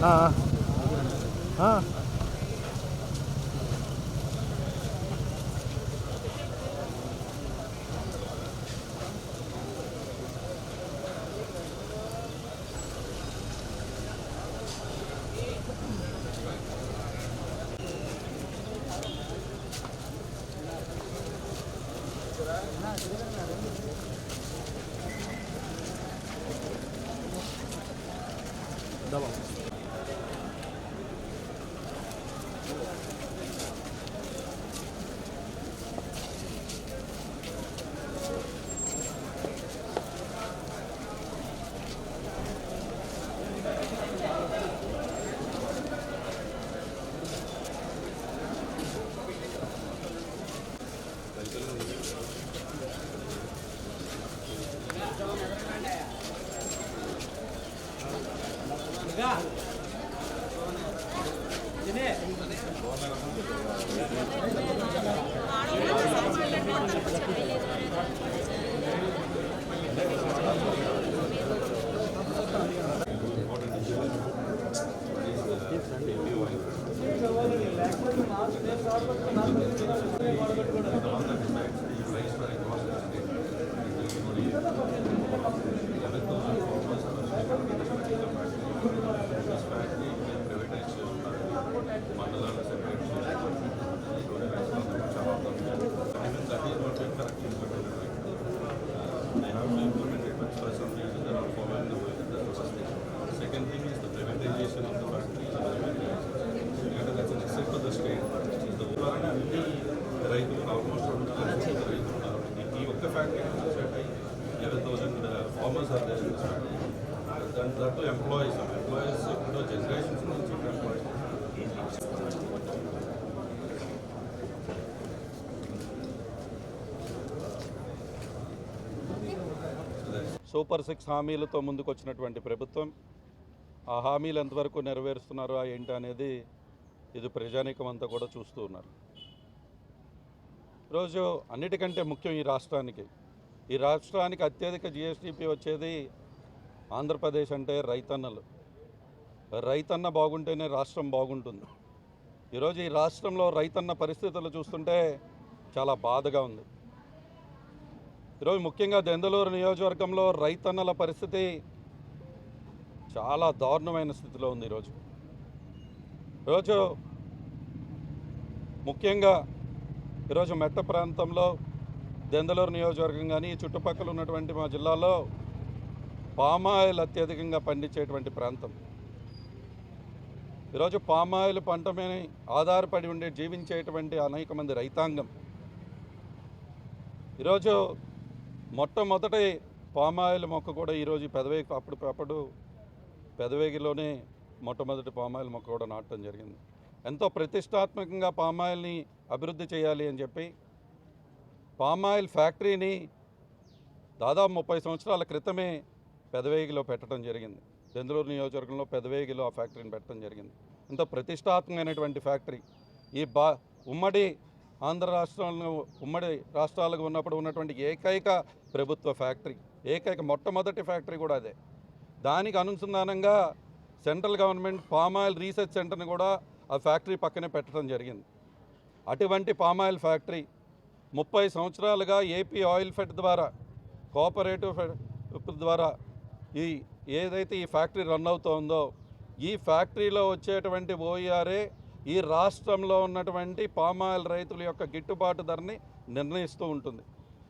啊啊！到了。లేకపోతే నాలుగు నాలుగు thing is the privatization of the factory. Because that's an asset for the state. The అన్ని రైతులు almost రెండు లక్షల మంది రైతులు ఉన్నారు ఈ థౌసండ్ ఫార్మర్స్ ఆర్ దాని దాంట్లో ఎంప్లాయీస్ ఎంప్లాయీస్ ఇప్పుడు జనరేషన్స్ నుంచి సూపర్ సిక్స్ హామీలతో ముందుకు వచ్చినటువంటి ప్రభుత్వం ఆ హామీలు ఎంతవరకు నెరవేరుస్తున్నారో ఏంటి అనేది ఇది ప్రజానీకం అంతా కూడా చూస్తూ ఉన్నారు. ఈరోజు అన్నిటికంటే ముఖ్యం ఈ రాష్ట్రానికి ఈ రాష్ట్రానికి అత్యధిక జిఎస్టిపి వచ్చేది ఆంధ్రప్రదేశ్ అంటే రైతన్నలు. రైతన్న బాగుంటేనే రాష్ట్రం బాగుంటుంది. ఈరోజు ఈ రాష్ట్రంలో రైతన్న పరిస్థితులు చూస్తుంటే చాలా బాధగా ఉంది. ఈరోజు ముఖ్యంగా దెందలూరు నియోజకవర్గంలో రైతన్నల పరిస్థితి చాలా దారుణమైన స్థితిలో ఉంది ఈరోజు. ఈరోజు ముఖ్యంగా ఈరోజు మెట్ట ప్రాంతంలో దెందలూరు నియోజకవర్గం కానీ ఈ చుట్టుపక్కల ఉన్నటువంటి మా జిల్లాలో పామాయిల్ అత్యధికంగా పండించేటువంటి ప్రాంతం. ఈరోజు పామాయిల్ పంట మీద ఆధారపడి ఉండి జీవించేటువంటి అనేక మంది రైతాంగం. ఈరోజు మొట్టమొదటి పామాయిల్ మొక్క కూడా ఈరోజు పెదవేగి అప్పుడు అప్పుడు పెదవేగిలోనే మొట్టమొదటి పామాయిల్ మొక్క కూడా నాటడం జరిగింది. ఎంతో ప్రతిష్టాత్మకంగా పామాయిల్ని అభివృద్ధి చేయాలి అని చెప్పి పామాయిల్ ఫ్యాక్టరీని దాదాపు ముప్పై సంవత్సరాల క్రితమే పెదవేగిలో పెట్టడం జరిగింది. బెంగళూరు నియోజకవర్గంలో పెదవేగిలో ఆ ఫ్యాక్టరీని పెట్టడం జరిగింది. ఇంత ప్రతిష్టాత్మకమైనటువంటి ఫ్యాక్టరీ. ఈ బా ఉమ్మడి ఆంధ్ర రాష్ట్రంలో ఉమ్మడి రాష్ట్రాలకు ఉన్నప్పుడు ఉన్నటువంటి ఏకైక ప్రభుత్వ ఫ్యాక్టరీ ఏకైక మొట్టమొదటి ఫ్యాక్టరీ కూడా అదే. దానికి అనుసంధానంగా సెంట్రల్ గవర్నమెంట్ పామాయిల్ రీసెర్చ్ సెంటర్ని కూడా ఆ ఫ్యాక్టరీ పక్కనే పెట్టడం జరిగింది. అటువంటి పామాయిల్ ఫ్యాక్టరీ ముప్పై సంవత్సరాలుగా ఏపీ ఆయిల్ ఫెడ్ ద్వారా కోఆపరేటివ్ ఫెడ్ ద్వారా ఈ ఏదైతే ఈ ఫ్యాక్టరీ రన్ అవుతోందో ఈ ఫ్యాక్టరీలో వచ్చేటువంటి ఓఈఆర్ఏ ఈ రాష్ట్రంలో ఉన్నటువంటి పామాయిల్ రైతుల యొక్క గిట్టుబాటు ధరని నిర్ణయిస్తూ ఉంటుంది.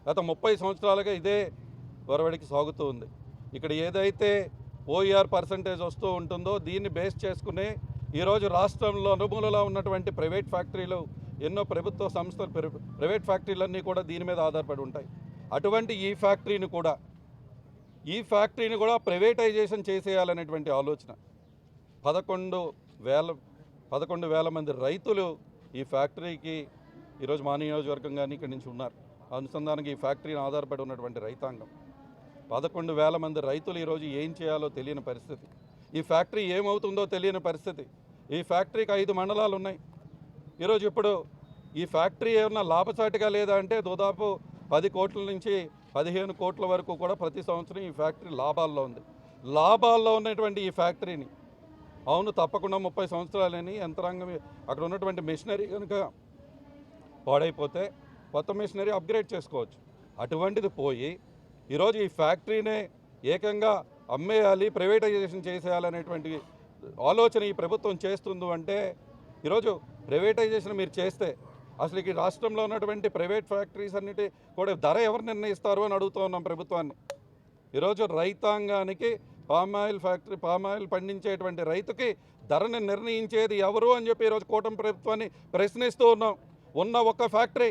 గత ముప్పై సంవత్సరాలుగా ఇదే ఒరవడికి సాగుతూ ఉంది. ఇక్కడ ఏదైతే ఓఈఆర్ పర్సంటేజ్ వస్తూ ఉంటుందో దీన్ని బేస్ చేసుకుని ఈరోజు రాష్ట్రంలో అనుమూలలో ఉన్నటువంటి ప్రైవేట్ ఫ్యాక్టరీలు ఎన్నో ప్రభుత్వ సంస్థలు ప్రైవేట్ ఫ్యాక్టరీలన్నీ కూడా దీని మీద ఆధారపడి ఉంటాయి. అటువంటి ఈ ఫ్యాక్టరీని కూడా ఈ ఫ్యాక్టరీని కూడా ప్రైవేటైజేషన్ చేసేయాలనేటువంటి ఆలోచన. పదకొండు వేల పదకొండు వేల మంది రైతులు ఈ ఫ్యాక్టరీకి ఈరోజు మా నియోజకవర్గం కానీ ఇక్కడి నుంచి ఉన్నారు. అనుసంధానంగా ఈ ఫ్యాక్టరీని ఆధారపడి ఉన్నటువంటి రైతాంగం. పదకొండు వేల మంది రైతులు ఈరోజు ఏం చేయాలో తెలియని పరిస్థితి. ఈ ఫ్యాక్టరీ ఏమవుతుందో తెలియని పరిస్థితి. ఈ ఫ్యాక్టరీకి ఐదు మండలాలు ఉన్నాయి. ఈరోజు ఇప్పుడు ఈ ఫ్యాక్టరీ ఏమన్నా లాభసాటిగా లేదా అంటే దాదాపు పది కోట్ల నుంచి పదిహేను కోట్ల వరకు కూడా ప్రతి సంవత్సరం ఈ ఫ్యాక్టరీ లాభాల్లో ఉంది. లాభాల్లో ఉన్నటువంటి ఈ ఫ్యాక్టరీని అవును తప్పకుండా ముప్పై సంవత్సరాలని యంత్రాంగం అక్కడ ఉన్నటువంటి మిషనరీ కనుక పాడైపోతే కొత్త మిషనరీ అప్గ్రేడ్ చేసుకోవచ్చు. అటువంటిది పోయి ఈరోజు ఈ ఫ్యాక్టరీనే ఏకంగా అమ్మేయాలి ప్రైవేటైజేషన్ చేసేయాలనేటువంటి ఆలోచన ఈ ప్రభుత్వం చేస్తుంది అంటే ఈరోజు ప్రైవేటైజేషన్ మీరు చేస్తే అసలు ఈ రాష్ట్రంలో ఉన్నటువంటి ప్రైవేట్ ఫ్యాక్టరీస్ అన్నిటి కూడా ధర ఎవరు నిర్ణయిస్తారు అని అడుగుతూ ఉన్నాం ప్రభుత్వాన్ని. ఈరోజు రైతాంగానికి పామాయిల్ ఫ్యాక్టరీ పామాయిల్ పండించేటువంటి రైతుకి ధరని నిర్ణయించేది ఎవరు అని చెప్పి ఈరోజు కూటమి ప్రభుత్వాన్ని ప్రశ్నిస్తూ ఉన్నాం. ఉన్న ఒక ఫ్యాక్టరీ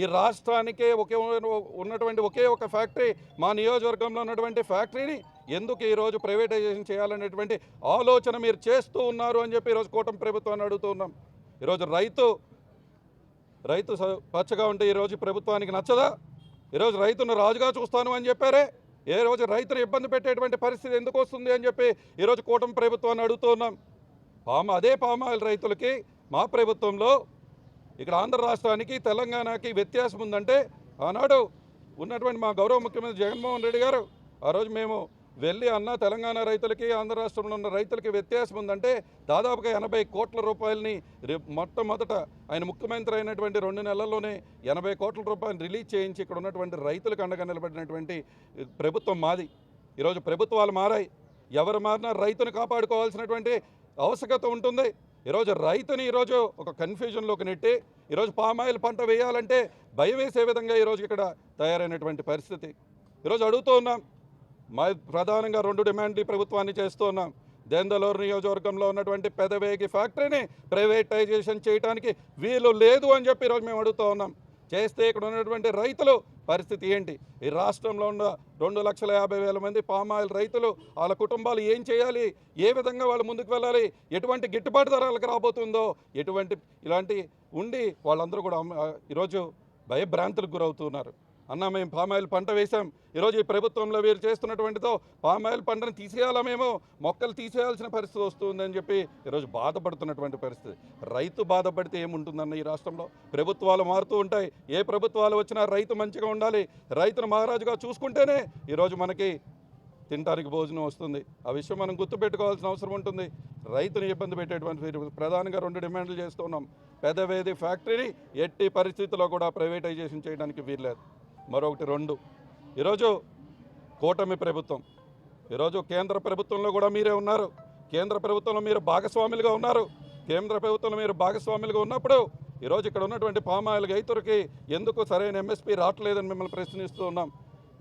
ఈ రాష్ట్రానికే ఒకే ఉన్నటువంటి ఒకే ఒక ఫ్యాక్టరీ మా నియోజకవర్గంలో ఉన్నటువంటి ఫ్యాక్టరీని ఎందుకు ఈరోజు ప్రైవేటైజేషన్ చేయాలనేటువంటి ఆలోచన మీరు చేస్తూ ఉన్నారు అని చెప్పి ఈరోజు కూటమి ప్రభుత్వాన్ని అడుగుతున్నాం ఈరోజు రైతు రైతు స- పచ్చగా ఉంటే ఈరోజు ప్రభుత్వానికి నచ్చదా? ఈరోజు రైతును రాజుగా చూస్తాను అని చెప్పారే? ఏ రోజు రైతును ఇబ్బంది పెట్టేటువంటి పరిస్థితి ఎందుకు వస్తుంది అని చెప్పి ఈరోజు కూటమి ప్రభుత్వాన్ని అడుగుతున్నాం పామ అదే పామాయిల్ రైతులకి మా ప్రభుత్వంలో ఇక్కడ ఆంధ్ర రాష్ట్రానికి తెలంగాణకి వ్యత్యాసం ఉందంటే ఆనాడు ఉన్నటువంటి మా గౌరవ ముఖ్యమంత్రి జగన్మోహన్ రెడ్డి గారు ఆ రోజు మేము వెళ్ళి అన్న తెలంగాణ రైతులకి ఆంధ్ర రాష్ట్రంలో ఉన్న రైతులకి వ్యత్యాసం ఉందంటే దాదాపుగా ఎనభై కోట్ల రూపాయలని మొట్టమొదట ఆయన ముఖ్యమంత్రి అయినటువంటి రెండు నెలల్లోనే ఎనభై కోట్ల రూపాయలు రిలీజ్ చేయించి ఇక్కడ ఉన్నటువంటి రైతులకు అండగా నిలబడినటువంటి ప్రభుత్వం మాది. ఈరోజు ప్రభుత్వాలు మారాయి. ఎవరు మారినా రైతును కాపాడుకోవాల్సినటువంటి ఆవశ్యకత ఉంటుంది. ఈరోజు రైతుని ఈరోజు ఒక కన్ఫ్యూజన్లోకి నెట్టి ఈరోజు పామాయిల్ పంట వేయాలంటే భయం వేసే విధంగా ఈరోజు ఇక్కడ తయారైనటువంటి పరిస్థితి. ఈరోజు అడుగుతూ ఉన్నాం మా ప్రధానంగా రెండు డిమాండ్లు ప్రభుత్వాన్ని చేస్తూ ఉన్నాం. దేందలూరు నియోజకవర్గంలో ఉన్నటువంటి పెదవేగి ఫ్యాక్టరీని ప్రైవేటైజేషన్ చేయడానికి వీలు లేదు అని చెప్పి ఈరోజు మేము అడుగుతూ ఉన్నాం. చేస్తే ఇక్కడ ఉన్నటువంటి రైతులు పరిస్థితి ఏంటి? ఈ రాష్ట్రంలో ఉన్న రెండు లక్షల యాభై వేల మంది పామాయిల్ రైతులు వాళ్ళ కుటుంబాలు ఏం చేయాలి? ఏ విధంగా వాళ్ళు ముందుకు వెళ్ళాలి? ఎటువంటి గిట్టుబాటు ధరలకు రాబోతుందో? ఎటువంటి ఇలాంటి ఉండి వాళ్ళందరూ కూడా ఈరోజు భయభ్రాంతులకు గురవుతున్నారు. అన్న మేము పామాయిల్ పంట వేసాం ఈరోజు ఈ ప్రభుత్వంలో వీరు చేస్తున్నటువంటితో పామాయిల్ పంటను తీసేయాలా మేము? మొక్కలు తీసేయాల్సిన పరిస్థితి వస్తుందని చెప్పి ఈరోజు బాధపడుతున్నటువంటి పరిస్థితి. రైతు బాధపడితే ఏముంటుందన్న ఈ రాష్ట్రంలో? ప్రభుత్వాలు మారుతూ ఉంటాయి. ఏ ప్రభుత్వాలు వచ్చినా రైతు మంచిగా ఉండాలి. రైతును మహారాజుగా చూసుకుంటేనే ఈరోజు మనకి తినడానికి భోజనం వస్తుంది. ఆ విషయం మనం గుర్తుపెట్టుకోవాల్సిన అవసరం ఉంటుంది. రైతుని ఇబ్బంది పెట్టేటువంటి ప్రధానంగా రెండు డిమాండ్లు చేస్తున్నాం. పెదవేది ఫ్యాక్టరీని ఎట్టి పరిస్థితుల్లో కూడా ప్రైవేటైజేషన్ చేయడానికి వీల్లేదు. మరొకటి రెండు. ఈరోజు కూటమి ప్రభుత్వం. ఈరోజు కేంద్ర ప్రభుత్వంలో కూడా మీరే ఉన్నారు. కేంద్ర ప్రభుత్వంలో మీరు భాగస్వాములుగా ఉన్నారు. కేంద్ర ప్రభుత్వంలో మీరు భాగస్వాములుగా ఉన్నప్పుడు ఈరోజు ఇక్కడ ఉన్నటువంటి పామాయిల్ రైతులకి ఎందుకు సరైన ఎంఎస్పీ రావట్లేదని మిమ్మల్ని ప్రశ్నిస్తూ ఉన్నాం.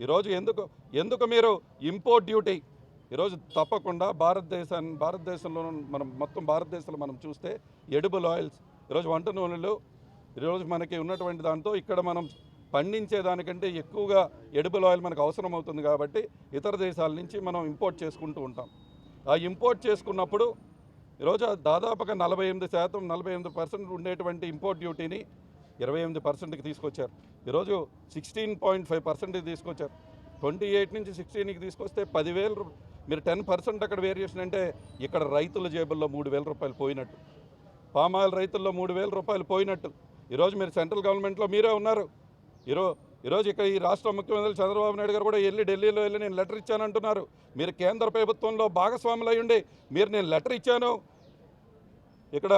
ఈరోజు ఎందుకు ఎందుకు మీరు ఇంపోర్ట్ డ్యూటీ ఈరోజు తప్పకుండా భారతదేశాన్ని భారతదేశంలో మనం మొత్తం భారతదేశంలో మనం చూస్తే ఎడిబుల్ ఆయిల్స్ ఈరోజు వంట నూనెలు ఈరోజు మనకి ఉన్నటువంటి దాంతో ఇక్కడ మనం పండించే దానికంటే ఎక్కువగా ఎడిబుల్ ఆయిల్ మనకు అవసరం అవుతుంది కాబట్టి ఇతర దేశాల నుంచి మనం ఇంపోర్ట్ చేసుకుంటూ ఉంటాం. ఆ ఇంపోర్ట్ చేసుకున్నప్పుడు ఈరోజు దాదాపుగా నలభై ఎనిమిది శాతం నలభై ఎనిమిది పర్సెంట్ ఉండేటువంటి ఇంపోర్ట్ డ్యూటీని ఇరవై ఎనిమిది పర్సెంట్కి తీసుకొచ్చారు. ఈరోజు సిక్స్టీన్ పాయింట్ ఫైవ్ పర్సెంట్కి తీసుకొచ్చారు. ట్వంటీ ఎయిట్ నుంచి సిక్స్టీన్కి తీసుకొస్తే పదివేలు మీరు టెన్ పర్సెంట్ అక్కడ వేరియేషన్ అంటే ఇక్కడ రైతుల జేబుల్లో మూడు వేల రూపాయలు పోయినట్టు. పామాయిల్ రైతుల్లో మూడు వేల రూపాయలు పోయినట్టు. ఈరోజు మీరు సెంట్రల్ గవర్నమెంట్లో మీరే ఉన్నారు. ఈరో ఈరోజు ఇక్కడ ఈ రాష్ట్ర ముఖ్యమంత్రి చంద్రబాబు నాయుడు గారు కూడా వెళ్ళి ఢిల్లీలో వెళ్ళి నేను లెటర్ ఇచ్చానంటున్నారు. మీరు కేంద్ర ప్రభుత్వంలో భాగస్వాములు ఉండి మీరు నేను లెటర్ ఇచ్చాను. ఇక్కడ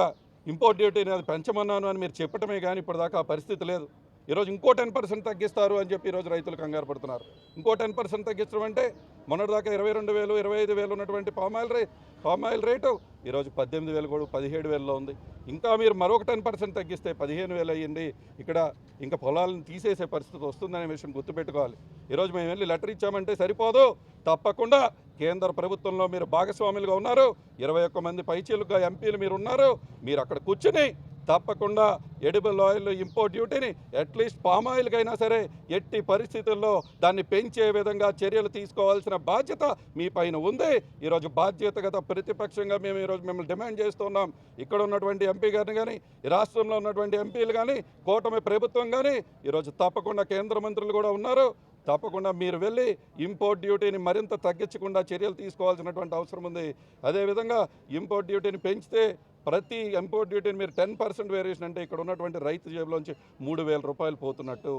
ఇంపోర్ట్ డ్యూటీని అది పెంచమన్నాను అని మీరు చెప్పటమే కానీ ఇప్పటిదాకా ఆ పరిస్థితి లేదు. ఈరోజు ఇంకో టెన్ పర్సెంట్ తగ్గిస్తారు అని చెప్పి ఈరోజు రైతులు కంగారు పడుతున్నారు. ఇంకో టెన్ పర్సెంట్ తగ్గించడం అంటే మొన్నటిదాకా ఇరవై రెండు వేలు ఇరవై ఐదు వేలు ఉన్నటువంటి పామాయిల్ రే పామాయిల్ రేటు ఈరోజు పద్దెనిమిది వేలు కూడా పదిహేడు వేలలో ఉంది. ఇంకా మీరు మరొక టెన్ పర్సెంట్ తగ్గిస్తే పదిహేను వేలు అయ్యింది. ఇక్కడ ఇంకా పొలాలను తీసేసే పరిస్థితి వస్తుందనే విషయం గుర్తుపెట్టుకోవాలి. ఈరోజు మేము వెళ్ళి లెటర్ ఇచ్చామంటే సరిపోదు. తప్పకుండా కేంద్ర ప్రభుత్వంలో మీరు భాగస్వాములుగా ఉన్నారు. ఇరవై ఒక్క మంది పైచీలుగా ఎంపీలు మీరు ఉన్నారు. మీరు అక్కడ కూర్చుని తప్పకుండా ఎడిబుల్ ఆయిల్ ఇంపోర్ట్ డ్యూటీని అట్లీస్ట్ పామ్ ఆయిల్కైనా సరే ఎట్టి పరిస్థితుల్లో దాన్ని పెంచే విధంగా చర్యలు తీసుకోవాల్సిన బాధ్యత మీ పైన ఉంది. ఈరోజు బాధ్యతగత ప్రతిపక్షంగా మేము ఈరోజు మిమ్మల్ని డిమాండ్ చేస్తున్నాం. ఇక్కడ ఉన్నటువంటి ఎంపీ గారిని కానీ రాష్ట్రంలో ఉన్నటువంటి ఎంపీలు కానీ కూటమి ప్రభుత్వం కానీ ఈరోజు తప్పకుండా కేంద్ర మంత్రులు కూడా ఉన్నారు. తప్పకుండా మీరు వెళ్ళి ఇంపోర్ట్ డ్యూటీని మరింత తగ్గించకుండా చర్యలు తీసుకోవాల్సినటువంటి అవసరం ఉంది. అదేవిధంగా ఇంపోర్ట్ డ్యూటీని పెంచితే ప్రతి ఇంపోర్ట్ డ్యూటీని మీరు టెన్ పర్సెంట్ వేరియేషన్ అంటే ఇక్కడ ఉన్నటువంటి రైతు జేబులోంచి మూడు వేల రూపాయలు పోతున్నట్టు.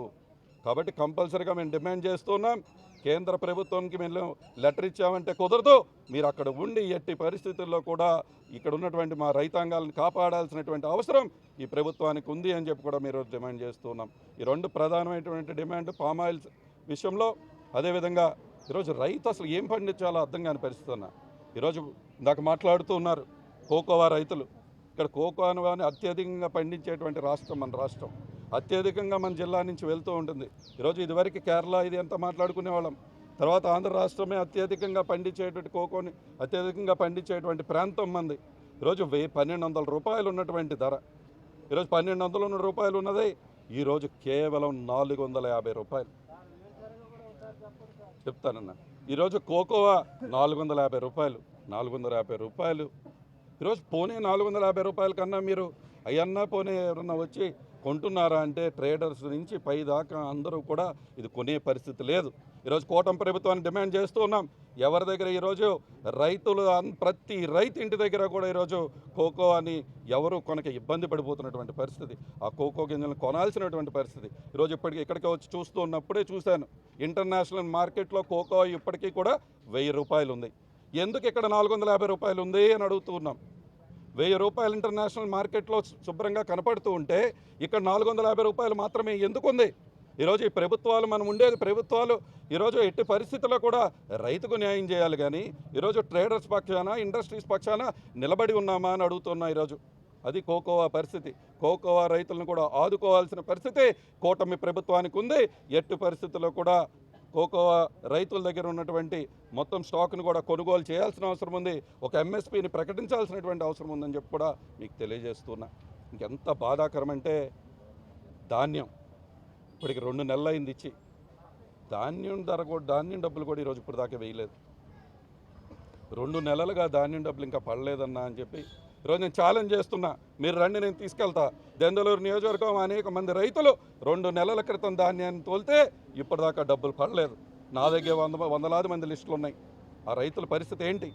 కాబట్టి కంపల్సరీగా మేము డిమాండ్ చేస్తున్నాం. కేంద్ర ప్రభుత్వంకి మేము లెటర్ ఇచ్చామంటే కుదరదు. మీరు అక్కడ ఉండి ఎట్టి పరిస్థితుల్లో కూడా ఇక్కడ ఉన్నటువంటి మా రైతాంగాలను కాపాడాల్సినటువంటి అవసరం ఈ ప్రభుత్వానికి ఉంది అని చెప్పి కూడా మీరు డిమాండ్ చేస్తున్నాం. ఈ రెండు ప్రధానమైనటువంటి డిమాండ్ పామాయిల్ విషయంలో. అదేవిధంగా ఈరోజు రైతు అసలు ఏం పండించాలో అర్థం కాని పరిస్థితి అన్న. ఈరోజు ఇందాక మాట్లాడుతూ ఉన్నారు. కోకోవా రైతులు. ఇక్కడ కోకోవాని అత్యధికంగా పండించేటువంటి రాష్ట్రం మన రాష్ట్రం. అత్యధికంగా మన జిల్లా నుంచి వెళ్తూ ఉంటుంది. ఈరోజు ఇదివరకు కేరళ ఇది ఎంత మాట్లాడుకునే వాళ్ళం. తర్వాత ఆంధ్ర రాష్ట్రమే అత్యధికంగా పండించేటువంటి కోకోని అత్యధికంగా పండించేటువంటి ప్రాంతం మంది. ఈరోజు వెయ్యి పన్నెండు వందల రూపాయలు ఉన్నటువంటి ధర. ఈరోజు పన్నెండు వందలు ఉన్న రూపాయలు ఉన్నది. ఈరోజు కేవలం నాలుగు వందల యాభై రూపాయలు. చెప్తానన్నా. ఈరోజు కోకోవా నాలుగు వందల యాభై రూపాయలు. నాలుగు వందల యాభై రూపాయలు. ఈరోజు పోనే నాలుగు వందల యాభై రూపాయల కన్నా మీరు అయ్యన్నా పోనే ఎవరన్నా వచ్చి కొంటున్నారా అంటే ట్రేడర్స్ నుంచి పై దాకా అందరూ కూడా ఇది కొనే పరిస్థితి లేదు. ఈరోజు కూటమి ప్రభుత్వాన్ని డిమాండ్ చేస్తూ ఉన్నాం. ఎవరి దగ్గర ఈరోజు రైతులు ప్రతి రైతు ఇంటి దగ్గర కూడా ఈరోజు కోకో అని ఎవరు కొనక ఇబ్బంది పడిపోతున్నటువంటి పరిస్థితి. ఆ కోకో గింజలను కొనాల్సినటువంటి పరిస్థితి. ఈరోజు ఇప్పటికీ ఇక్కడికి వచ్చి చూస్తూ ఉన్నప్పుడే చూశాను. ఇంటర్నేషనల్ మార్కెట్లో కోకో ఇప్పటికీ కూడా వెయ్యి రూపాయలు ఉంది ఎందుకు ఇక్కడ నాలుగు వందల యాభై రూపాయలు ఉంది అని అడుగుతున్నాం వెయ్యి రూపాయలు ఇంటర్నేషనల్ మార్కెట్లో శుభ్రంగా కనపడుతూ ఉంటే ఇక్కడ నాలుగు వందల యాభై రూపాయలు మాత్రమే ఎందుకు ఉంది ఈరోజు ఈ ప్రభుత్వాలు మనం ఉండేది ప్రభుత్వాలు ఈరోజు ఎట్టి పరిస్థితుల్లో కూడా రైతుకు న్యాయం చేయాలి కానీ ఈరోజు ట్రేడర్స్ పక్షాన ఇండస్ట్రీస్ పక్షాన నిలబడి ఉన్నామా అని అడుగుతున్నా ఈరోజు. అది కోకోవా పరిస్థితి. కోకోవా రైతులను కూడా ఆదుకోవాల్సిన పరిస్థితి కూటమి ప్రభుత్వానికి ఉంది. ఎట్టి పరిస్థితుల్లో కూడా కోకోవా రైతుల దగ్గర ఉన్నటువంటి మొత్తం స్టాక్ను కూడా కొనుగోలు చేయాల్సిన అవసరం ఉంది. ఒక ఎంఎస్పిని ప్రకటించాల్సినటువంటి అవసరం ఉందని చెప్పి కూడా మీకు తెలియజేస్తున్నా. ఇంకెంత బాధాకరం అంటే ధాన్యం. ఇప్పటికి రెండు నెలలు అయింది ఇచ్చి. ధాన్యం ధర కూడా ధాన్యం డబ్బులు కూడా ఈరోజు ఇప్పుడు దాకా వేయలేదు. రెండు నెలలుగా ధాన్యం డబ్బులు ఇంకా పడలేదన్నా అని చెప్పి ఈరోజు నేను ఛాలెంజ్ చేస్తున్నా. మీరు రండి నేను తీసుకెళ్తా. దెందలూరు నియోజకవర్గం అనేక మంది రైతులు రెండు నెలల క్రితం ధాన్యాన్ని తోలితే ఇప్పటిదాకా డబ్బులు పడలేదు. నా దగ్గర వంద వందలాది మంది లిస్టులు ఉన్నాయి. ఆ రైతుల పరిస్థితి ఏంటి?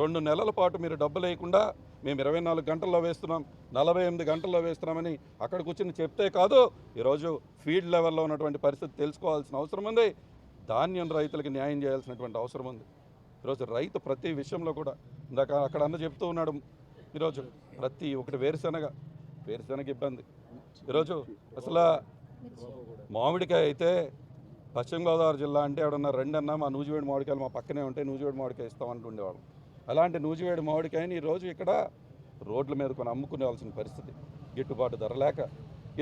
రెండు నెలల పాటు మీరు డబ్బులు లేకుండా మేము ఇరవై నాలుగు గంటల్లో వేస్తున్నాం నలభై ఎనిమిది గంటల్లో వేస్తున్నామని అక్కడ కూర్చుని చెప్తే కాదు ఈరోజు ఫీల్డ్ లెవెల్లో ఉన్నటువంటి పరిస్థితి తెలుసుకోవాల్సిన అవసరం ఉంది. ధాన్యం రైతులకు న్యాయం చేయాల్సినటువంటి అవసరం ఉంది. ఈరోజు రైతు ప్రతి విషయంలో కూడా ఇందాక అక్కడ అన్న చెప్తూ ఉన్నాడు ఈరోజు ప్రతి ఒకటి వేరుశనగ వేరుశనగ ఇబ్బంది. ఈరోజు అసలు మామిడికాయ అయితే పశ్చిమ గోదావరి జిల్లా అంటే ఎవడన్నా రెండన్నా మా నూజివేడి మామిడికాయలు మా పక్కనే ఉంటే నూజివేడి మామిడికాయ ఇస్తాం ఇస్తామంటుండేవాళ్ళం అలాంటి నూజివేడి మామిడికాయని ఈరోజు ఇక్కడ రోడ్ల మీద కొని అమ్ముకునేవాల్సిన పరిస్థితి. గిట్టుబాటు ధర లేక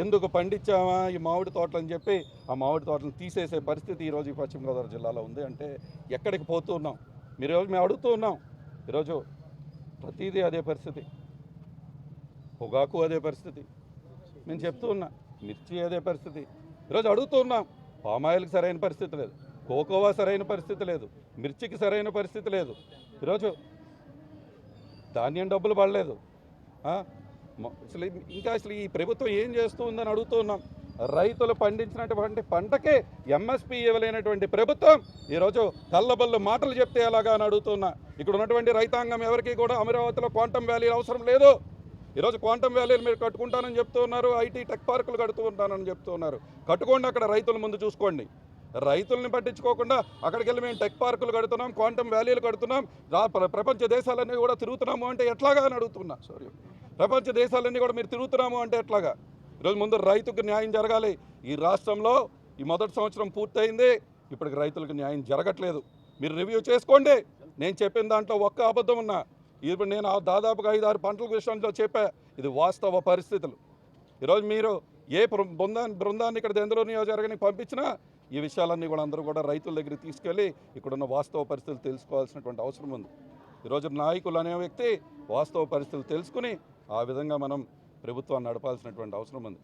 ఎందుకు పండించామా ఈ మామిడి తోటలు అని చెప్పి ఆ మామిడి తోటలను తీసేసే పరిస్థితి ఈరోజు ఈ పశ్చిమ గోదావరి జిల్లాలో ఉంది అంటే ఎక్కడికి పోతూ ఉన్నాం? మీరు ఈరోజు మేము అడుగుతూ ఉన్నాం. ఈరోజు ప్రతిదీ అదే పరిస్థితి. పొగాకు అదే పరిస్థితి. నేను చెప్తూ ఉన్నా మిర్చి అదే పరిస్థితి. ఈరోజు అడుగుతూ ఉన్నాం పామాయిల్కి సరైన పరిస్థితి లేదు కోకోవా సరైన పరిస్థితి లేదు మిర్చికి సరైన పరిస్థితి లేదు. ఈరోజు ధాన్యం డబ్బులు పడలేదు. అసలు ఇంకా అసలు ఈ ప్రభుత్వం ఏం చేస్తూ ఉందని అడుగుతూ ఉన్నాం. రైతులు పండించినటువంటి పంటకే ఎంఎస్పి ఇవ్వలేనటువంటి ప్రభుత్వం ఈరోజు కళ్ళబల్లు మాటలు చెప్తే ఎలాగా అని అడుగుతున్నా. ఇక్కడ ఉన్నటువంటి రైతాంగం ఎవరికి కూడా అమరావతిలో క్వాంటమ్ వ్యాలీ అవసరం లేదు. ఈరోజు క్వాంటమ్ వ్యాలీలు మీరు కట్టుకుంటానని చెప్తూ ఉన్నారు ఐటీ టెక్ పార్కులు కడుతూ ఉంటానని చెప్తూ ఉన్నారు కట్టుకోండి అక్కడ రైతుల ముందు చూసుకోండి. రైతుల్ని పట్టించుకోకుండా అక్కడికి వెళ్ళి మేము టెక్ పార్కులు కడుతున్నాం క్వాంటమ్ వ్యాలీలు కడుతున్నాం. రా- ప్రపంచ దేశాలన్నీ కూడా తిరుగుతున్నాము అంటే ఎట్లాగా అని అడుగుతున్నా. సారీ ప్రపంచ దేశాలన్నీ కూడా మీరు తిరుగుతున్నాము అంటే ఎట్లాగా? ఈరోజు ముందు రైతుకు న్యాయం జరగాలి. ఈ రాష్ట్రంలో ఈ మొదటి సంవత్సరం పూర్తయింది. ఇప్పటికి రైతులకు న్యాయం జరగట్లేదు. మీరు రివ్యూ చేసుకోండి. నేను చెప్పిన దాంట్లో ఒక్క అబద్ధం ఉన్నా. ఇప్పుడు నేను ఆ దాదాపుగా ఐదు ఆరు పంటల విషయంలో చెప్పా. ఇది వాస్తవ పరిస్థితులు. ఈరోజు మీరు ఏ బృందాన్ని బృందాన్ని ఇక్కడ దెందలో నియోజకవర్గానికి పంపించినా ఈ విషయాలన్నీ కూడా అందరూ కూడా రైతుల దగ్గరికి తీసుకెళ్ళి ఇక్కడున్న వాస్తవ పరిస్థితులు తెలుసుకోవాల్సినటువంటి అవసరం ఉంది. ఈరోజు నాయకులు అనే వ్యక్తి వాస్తవ పరిస్థితులు తెలుసుకుని ఆ విధంగా మనం ప్రభుత్వాన్ని నడపాల్సినటువంటి అవసరం ఉంది.